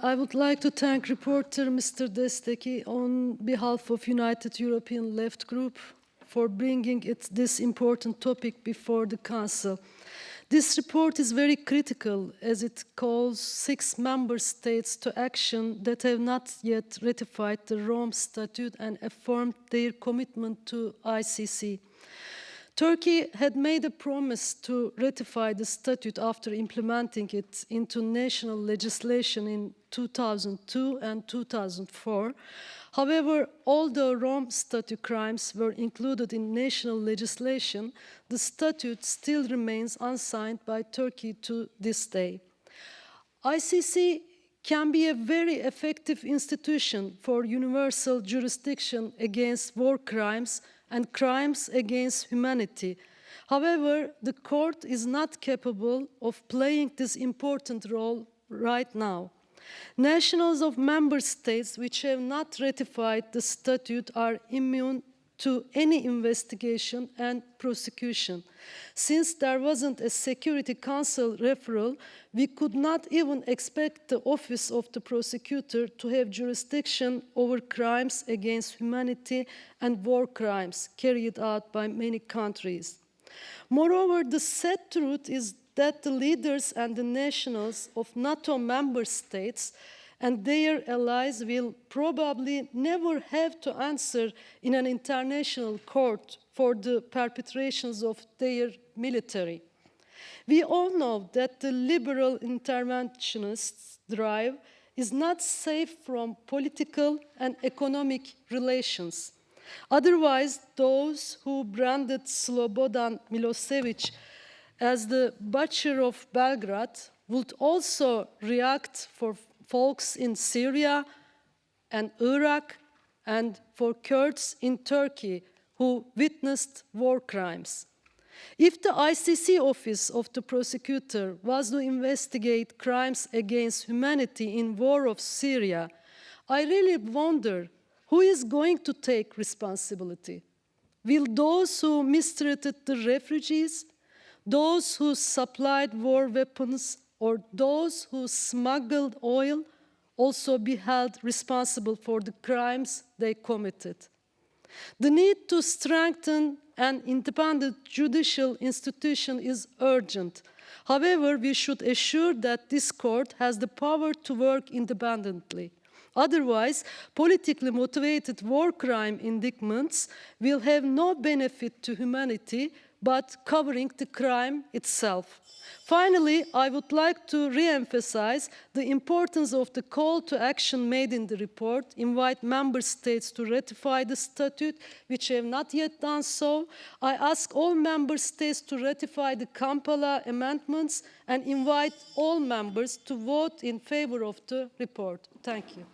I would like to thank reporter Mr. Desteki on behalf of United European Left Group for bringing it, this important topic before the Council. This report is very critical as it calls six member states to action that have not yet ratified the Rome Statute and affirmed their commitment to ICC. Turkey had made a promise to ratify the statute after implementing it into national legislation in 2002 and 2004. However, although Rome Statute crimes were included in national legislation, the statute still remains unsigned by Turkey to this day. ICC can be a very effective institution for universal jurisdiction against war crimes and crimes against humanity. However, the court is not capable of playing this important role right now. Nationals of member states which have not ratified the statute are immune to any investigation and prosecution. Since there wasn't a Security Council referral, we could not even expect the Office of the Prosecutor to have jurisdiction over crimes against humanity and war crimes carried out by many countries. Moreover, the sad truth is that the leaders and the nationals of NATO member states and their allies will probably never have to answer in an international court for the perpetrations of their military. We all know that the liberal interventionist drive is not safe from political and economic relations. Otherwise, those who branded Slobodan Milosevic as the butcher of Belgrade would also react for folks in Syria and Iraq and for Kurds in Turkey who witnessed war crimes. If the ICC office of the prosecutor was to investigate crimes against humanity in war of Syria, I really wonder who is going to take responsibility? Will those who mistreated the refugees, those who supplied war weapons, or those who smuggled oil also be held responsible for the crimes they committed? The need to strengthen an independent judicial institution is urgent. However, we should assure that this court has the power to work independently. Otherwise, politically motivated war crime indictments will have no benefit to humanity but covering the crime itself. Finally, I would like to re-emphasize the importance of the call to action made in the report, invite member states to ratify the statute, which have not yet done so. I ask all member states to ratify the Kampala amendments and invite all members to vote in favor of the report. Thank you.